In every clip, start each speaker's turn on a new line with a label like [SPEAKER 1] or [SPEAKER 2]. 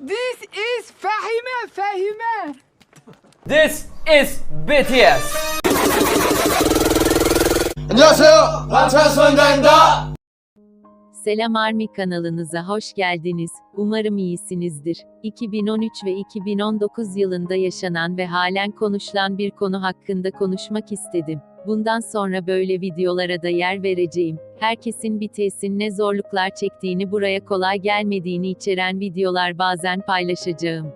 [SPEAKER 1] This is Fahime Fahime.
[SPEAKER 2] This is BTS.
[SPEAKER 3] 안녕하세요. 방탄소년단입니다.
[SPEAKER 4] Selam Army kanalınıza hoş geldiniz. Umarım iyisinizdir. 2013 ve 2019 yılında yaşanan ve halen konuşulan bir konu hakkında konuşmak istedim. Bundan sonra böyle videolara da yer vereceğim. Herkesin BTS'in ne zorluklar çektiğini buraya kolay gelmediğini içeren videolar bazen paylaşacağım.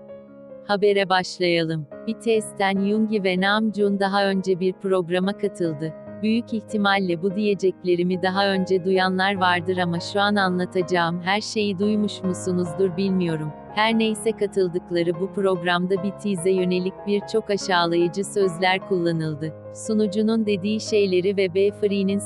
[SPEAKER 4] Habere başlayalım. BTS'ten Yoongi ve Namjoon daha önce bir programa katıldı. Büyük ihtimalle bu diyeceklerimi daha önce duyanlar vardır ama şu an anlatacağım her şeyi duymuş musunuzdur bilmiyorum. Her neyse katıldıkları bu programda BTS'e yönelik birçok aşağılayıcı sözler kullanıldı. Sunucunun dediği şeyleri ve B.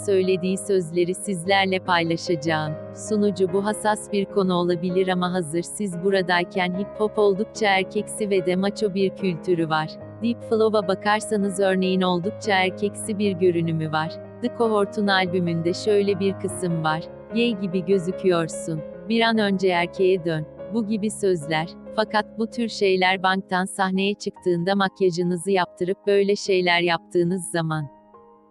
[SPEAKER 4] Söylediği sözleri sizlerle paylaşacağım. Sunucu bu hassas bir konu olabilir ama hazır siz buradayken hip hop oldukça erkeksi ve de maço bir kültürü var. Deep Flow'a bakarsanız örneğin oldukça erkeksi bir görünümü var. The Cohort'un albümünde şöyle bir kısım var. Gay gibi gözüküyorsun. Bir an önce erkeğe dön. Bu gibi sözler. Fakat bu tür şeyler banktan sahneye çıktığında makyajınızı yaptırıp böyle şeyler yaptığınız zaman.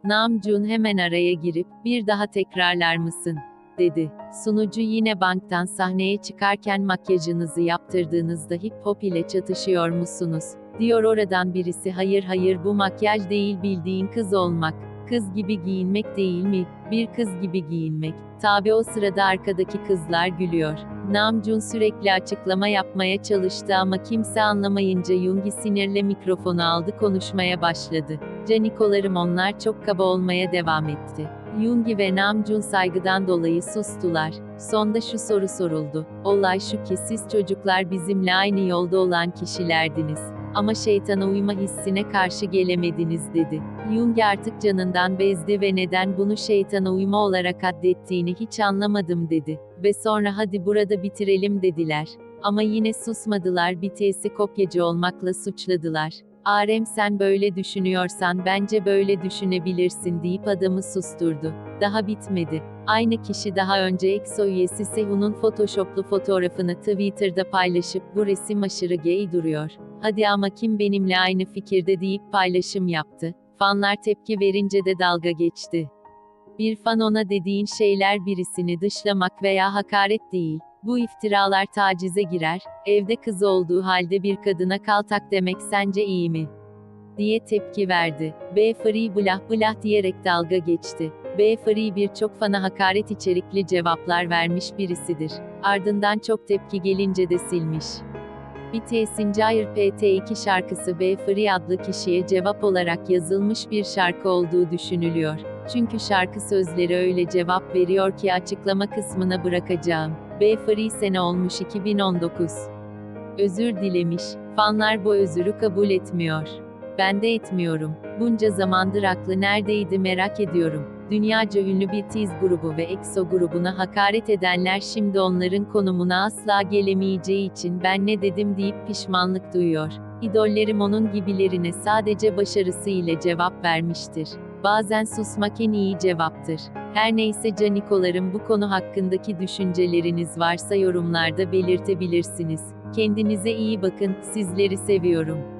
[SPEAKER 4] Namjoon hemen araya girip, bir daha tekrarlar mısın? dedi. Sunucu yine banktan sahneye çıkarken makyajınızı yaptırdığınızda hip hop ile çatışıyor musunuz? Diyor oradan birisi hayır hayır bu makyaj değil bildiğin kız olmak. Kız gibi giyinmek değil mi? Bir kız gibi giyinmek. Tabi o sırada arkadaki kızlar gülüyor. Namjoon sürekli açıklama yapmaya çalıştı ama kimse anlamayınca Yoongi sinirle mikrofonu aldı konuşmaya başladı. Canikolarım onlar çok kaba olmaya devam etti. Yoongi ve Namjoon saygıdan dolayı sustular. Sonda şu soru soruldu. Olay şu ki siz çocuklar bizimle aynı yolda olan kişilerdiniz. Ama şeytana uyma hissine karşı gelemediniz dedi. Jung artık canından bezdi ve neden bunu şeytana uyma olarak addettiğini hiç anlamadım dedi. Ve sonra hadi burada bitirelim dediler. Ama yine susmadılar BTS'i kopyacı olmakla suçladılar. Arem sen böyle düşünüyorsan bence böyle düşünebilirsin deyip adamı susturdu. Daha bitmedi. Aynı kişi daha önce EXO üyesi Sehun'un photoshoplu fotoğrafını Twitter'da paylaşıp bu resim aşırı gay duruyor. Hadi ama kim benimle aynı fikirde deyip paylaşım yaptı. Fanlar tepki verince de dalga geçti. Bir fan ona dediğin şeyler birisini dışlamak veya hakaret değil. Bu iftiralar tacize girer, evde kız olduğu halde bir kadına kaltak demek sence iyi mi? diye tepki verdi. B. Free blah blah diyerek dalga geçti. B. Free birçok fana hakaret içerikli cevaplar vermiş birisidir. Ardından çok tepki gelince de silmiş. BTS'in Jair PT2 şarkısı B. Free adlı kişiye cevap olarak yazılmış bir şarkı olduğu düşünülüyor. Çünkü şarkı sözleri öyle cevap veriyor ki açıklama kısmına bırakacağım. B. Free sene olmuş 2019. Özür dilemiş. Fanlar bu özürü kabul etmiyor. Ben de etmiyorum. Bunca zamandır aklı neredeydi merak ediyorum. Dünyaca ünlü BTS grubu ve EXO grubuna hakaret edenler şimdi onların konumuna asla gelemeyeceği için ben ne dedim deyip pişmanlık duyuyor. İdollerim onun gibilerine sadece başarısı ile cevap vermiştir. Bazen susmak en iyi cevaptır. Her neyse canikolarım bu konu hakkındaki düşünceleriniz varsa yorumlarda belirtebilirsiniz. Kendinize iyi bakın, sizleri seviyorum.